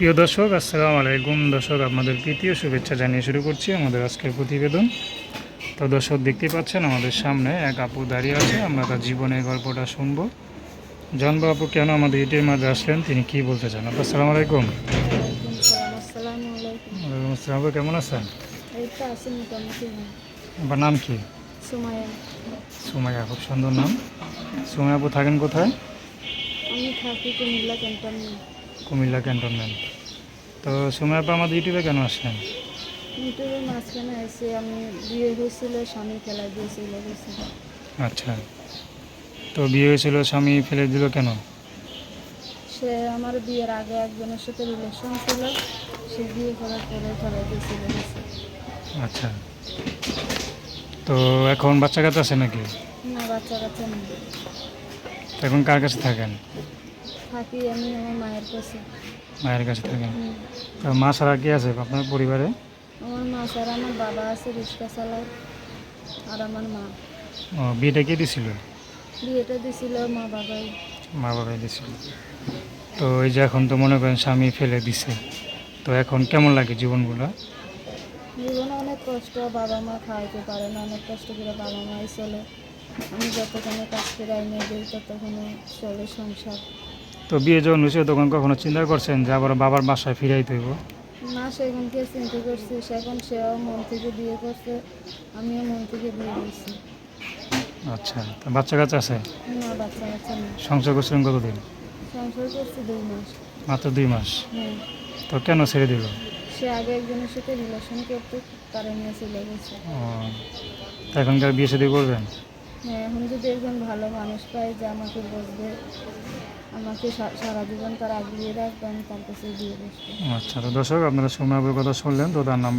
প্রিয় দর্শক আসসালামু আলাইকুম। দর্শক আপনাদের তৃতীয় শুভেচ্ছা জানিয়ে শুরু করছি আমাদের আজকের প্রতিবেদন। তো দর্শক দেখতেই পাচ্ছেন আমাদের সামনে এক আপু দাঁড়িয়ে আছে আমরা তার জীবনের গল্পটা শুনব। জানব আপু কেন আমাদের ইউটিউবের মাঝে আসলেন তিনি কি বলতে চান? আপু আসসালামু আলাইকুম। ওয়ালাইকুম আসসালামু আলাইকুম। আসসালাম আপু কেমন আছেন? আপনার নাম কি? সুমাইয়া খুব সুন্দর নাম। সুমাইয়া আপু থাকেন কোথায়? আমি থাকি কুমিল্লা ক্যান্টনমেন্ট। কুমিল্লা ক্যান্টনমেন্ট। তো সুমাইয়া আপু আমাদের ইউটিউবে কেন আসলেন? ইউটিউবের মাঝখানে এসে আমি বিয়ে হয়েছিল স্বামী খেলা দিয়ে চলে গেছে আচ্ছা। তো বিয়ে হয়েছিল স্বামী ফেলে দিল কেন? সে আমার বিয়ের আগে একজনের সাথে রিলেশন ছিল সে বিয়ে করার পরে খেলা দিয়ে চলে গেছে আচ্ছা। তো এখন বাচ্চা কাচ্চা আছে নাকি? না বাচ্চা কাচ্চা নেই। এখন কার কাছে থাকেন? থাকি আমি আমার মায়ের কাছে। মায়ের কাছে থাকেন তো মা ছাড়া কে আছে আপনার পরিবারে? আমার মা ছাড়া আমার বাবা আছে রিক্সা চালায় আর আমার মা। ও বিয়েটা কে দিছিল? বিয়েটা দিছিল মা বাবাই। মা বাবাই দিছিল। তো এই যে এখন তো মনে করেন স্বামী ফেলে দিছে। তো এখন কেমন লাগে জীবনগুলো? জীবনে অনেক কষ্ট বাবা মা খাওয়াইতে পারে না অনেক কষ্ট করে বাবা মাই চলে। আমি যতক্ষণে কাজ করে আইনে দিই ততক্ষণে চলে সংসার। তো বিয়ে যখন হয়েছে তখন কখনো চিন্তা করছেন যে আবার বাবার বাসায় ফিরাইতে হইব না সেখানকে চিন্তা করছি? সেখন সেও মন থেকে বিয়ে করছে আমিও মন থেকে বিয়ে দিয়েছি আচ্ছা তো বাচ্চা কাচ্চা আছে? না বাচ্চা কাচ্চা নেই। সংসার করছিলেন কতদিন? সংসার করছি দুই মাস। মাত্র দুই মাস? হ্যাঁ। তো কেন ছেড়ে দিল? সে আগে একজনের সাথে রিলেশন করতে তারা নিয়ে চলে গেছে। ও তো এখনকার বিয়ে শাদী করবেন? হ্যাঁ এখন যদি একজন ভালো মানুষ পায় যে আমাকে বসবে আমাকে সারা জীবন তার আগলিয়ে রাখবে, আমি তার কাছে দিয়ে বসবো। আচ্ছা তো দর্শক, আপনারা সময় কথা শুনলেন, তো তার নাম্বার